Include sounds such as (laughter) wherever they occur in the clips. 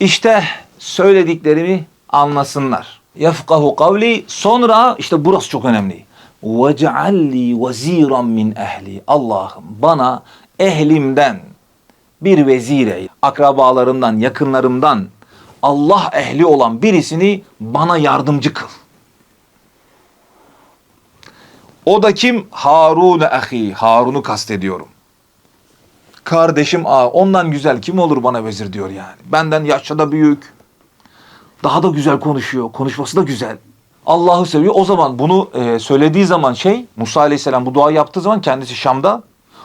İşte söylediklerimi anlasınlar. Yefkahu kavli sonra işte burası çok önemli. Vec'alli veziran min ehli. Allah'ım bana ehlimden bir vezire, akrabalarımdan, yakınlarımdan Allah ehli olan birisini bana yardımcı kıl. O da kim? Harun ahi. Harun'u kastediyorum. Kardeşim a ondan güzel kim olur bana vezir diyor yani. Benden yaşça da büyük. Daha da güzel konuşuyor. Konuşması da güzel. Allah'ı seviyor. O zaman bunu e, söylediği zaman şey Musa Aleyhisselam bu duayı yaptığı zaman kendisi Şam'da.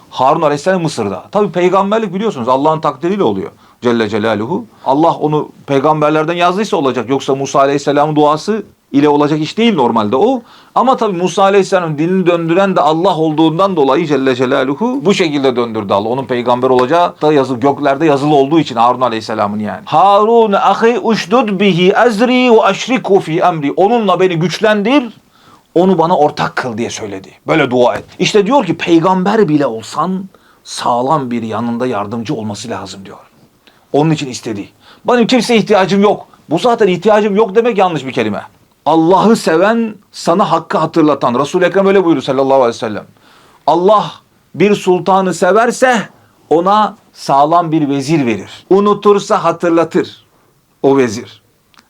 Harun Aleyhisselam Mısır'da. Tabi peygamberlik biliyorsunuz Allah'ın takdiriyle oluyor. Celle Celaluhu. Allah onu peygamberlerden yazdıysa olacak. Yoksa Musa Aleyhisselam'ın duası ile olacak iş değil normalde o. Ama tabi Musa Aleyhisselam'ın dilini döndüren de Allah olduğundan dolayı Celle Celaluhu bu şekilde döndürdü Allah. Onun peygamber olacağı da yazılı göklerde yazılı olduğu için Harun Aleyhisselam'ın yani. Harun ahi uşdud bihi ezri ve aşriku fi emri. Onunla beni güçlendir. Onu bana ortak kıl diye söyledi. Böyle dua et. İşte diyor ki peygamber bile olsan sağlam bir yanında yardımcı olması lazım diyor. Onun için istedi. Benim kimseye ihtiyacım yok. Bu zaten ihtiyacım yok demek yanlış bir kelime. Allah'ı seven, sana hakkı hatırlatan. Resul-i Ekrem öyle buyurdu sallallahu aleyhi ve sellem. Allah bir sultanı severse ona sağlam bir vezir verir. Unutursa hatırlatır o vezir.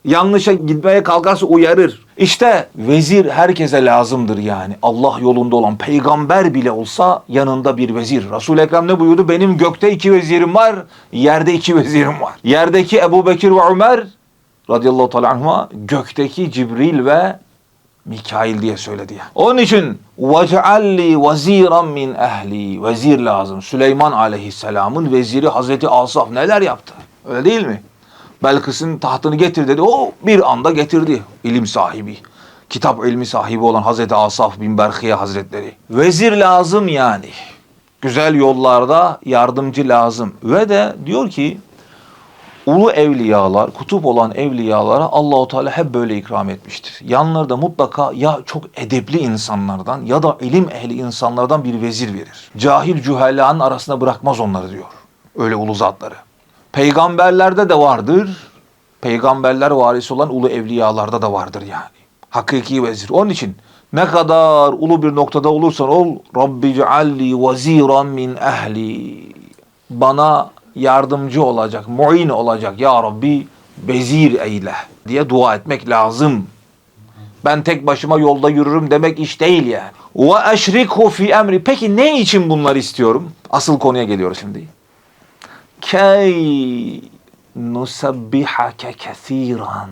Yanlışa gitmeye kalkarsa uyarır. İşte vezir herkese lazımdır yani. Allah yolunda olan peygamber bile olsa yanında bir vezir. Resul-i Ekrem ne buyurdu? Benim gökte iki vezirim var, yerde iki vezirim var. Yerdeki Ebu Bekir ve Ömer radıyallahu teala anhuma gökteki Cibril ve Mikail diye söyledi ya. Onun için وَجَعَلِّي وَز۪يرًا min ehli Vezir lazım. Süleyman aleyhisselamın veziri Hazreti Asaf neler yaptı? Öyle değil mi? Belkıs'ın tahtını getir dedi. O bir anda getirdi. İlim sahibi. Kitap ilmi sahibi olan Hazreti Asaf bin Berhiye Hazretleri. Vezir lazım yani. Güzel yollarda yardımcı lazım. Ve de diyor ki ulu evliyalar, kutup olan evliyalara Allahu Teala hep böyle ikram etmiştir. Yanlarında mutlaka ya çok edepli insanlardan ya da ilim ehli insanlardan bir vezir verir. Cahil cühelanın arasına bırakmaz onları diyor. Öyle ulu zatları. Peygamberlerde de vardır. Peygamberler varisi olan ulu evliyalarda da vardır yani. Hakiki vezir. Onun için ne kadar ulu bir noktada olursan ol Rabbi cealli veziran min ehli. Bana yardımcı olacak, muin olacak ya Rabbi vezir eyle diye dua etmek lazım. Ben tek başıma yolda yürürüm demek iş değil yani. Ve eşrikhu fi emri. Peki ne için bunları istiyorum? Asıl konuya geliyoruz şimdi. Key nusabbihake kesiran.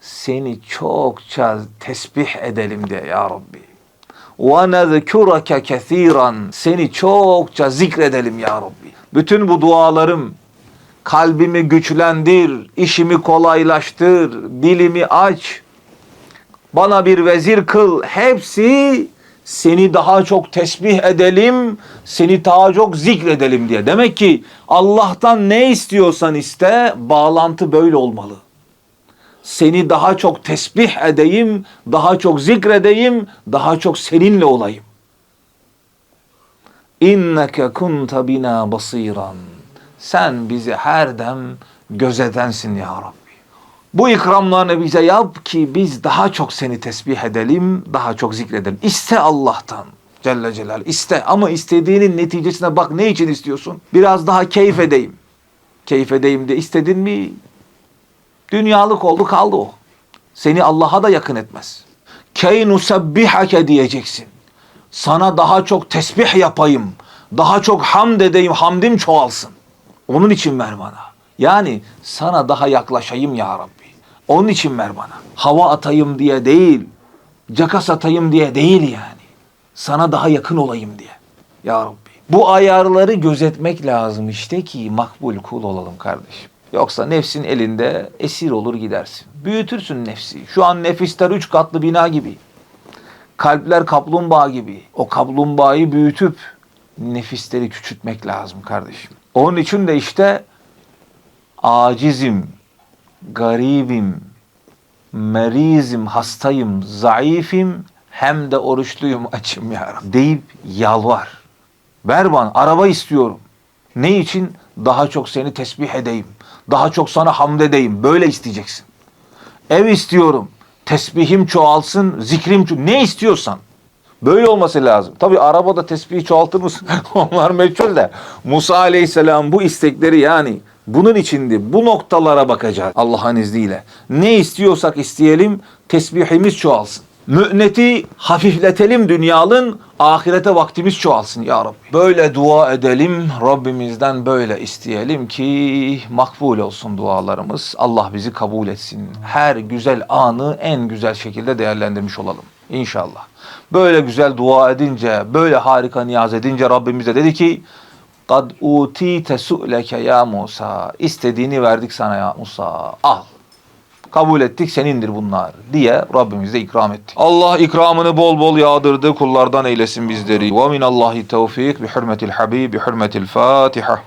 Seni çokça tesbih edelim diye ya Rabbi. Nezkurake kesiran. Seni çokça zikredelim ya Rabbi. Bütün bu dualarım kalbimi güçlendir, işimi kolaylaştır, dilimi aç, bana bir vezir kıl. Hepsi seni daha çok tesbih edelim, seni daha çok zikredelim diye. Demek ki Allah'tan ne istiyorsan iste, bağlantı böyle olmalı. Seni daha çok tesbih edeyim, daha çok zikredeyim, daha çok seninle olayım. İnneke kunta bina basiran. Sen bizi her dem gözetensin ya Rabbi. Bu ikramlarını bize yap ki biz daha çok seni tesbih edelim, daha çok zikredelim. İste Allah'tan. Celle Celal. iste ama istediğinin neticesine bak ne için istiyorsun? Biraz daha keyif edeyim. Keyif edeyim de istedin mi dünyalık oldu kaldı o. Seni Allah'a da yakın etmez. Key nusabbihake diyeceksin. Sana daha çok tesbih yapayım. Daha çok hamd edeyim, hamdim çoğalsın. Onun için ver bana. Yani sana daha yaklaşayım ya Rabbi. Onun için ver bana. Hava atayım diye değil, caka satayım diye değil yani. Sana daha yakın olayım diye. Ya Rabbi. Bu ayarları gözetmek lazım işte ki makbul kul olalım kardeşim. Yoksa nefsin elinde esir olur gidersin. Büyütürsün nefsi. Şu an nefisler üç katlı bina gibi. Kalpler kaplumbağa gibi. O kaplumbağayı büyütüp nefisleri küçültmek lazım kardeşim. Onun için de işte acizim, garibim, merizim, hastayım, zayıfim hem de oruçluyum, (laughs) açım ya Rabbi deyip yalvar. Ver bana, araba istiyorum. Ne için? Daha çok seni tesbih edeyim. Daha çok sana hamd edeyim. Böyle isteyeceksin. Ev istiyorum. Tesbihim çoğalsın, zikrim ço- ne istiyorsan. Böyle olması lazım. Tabi arabada tesbihi çoğaltır mısın? (laughs) Onlar meçhul de. Musa aleyhisselam bu istekleri yani bunun içinde bu noktalara bakacağız Allah'ın izniyle. Ne istiyorsak isteyelim tesbihimiz çoğalsın mü'neti hafifletelim dünyalın, ahirete vaktimiz çoğalsın ya Rabbi. Böyle dua edelim, Rabbimizden böyle isteyelim ki makbul olsun dualarımız. Allah bizi kabul etsin. Her güzel anı en güzel şekilde değerlendirmiş olalım inşallah. Böyle güzel dua edince, böyle harika niyaz edince Rabbimize dedi ki kad utite su'leke ya Musa. İstediğini verdik sana ya Musa. Al. Kabul ettik senindir bunlar diye Rabbimize ikram etti. Allah ikramını bol bol yağdırdı kullardan eylesin bizleri. Ve minallahi tevfik bi hürmetil habib bi hürmetil Fatiha.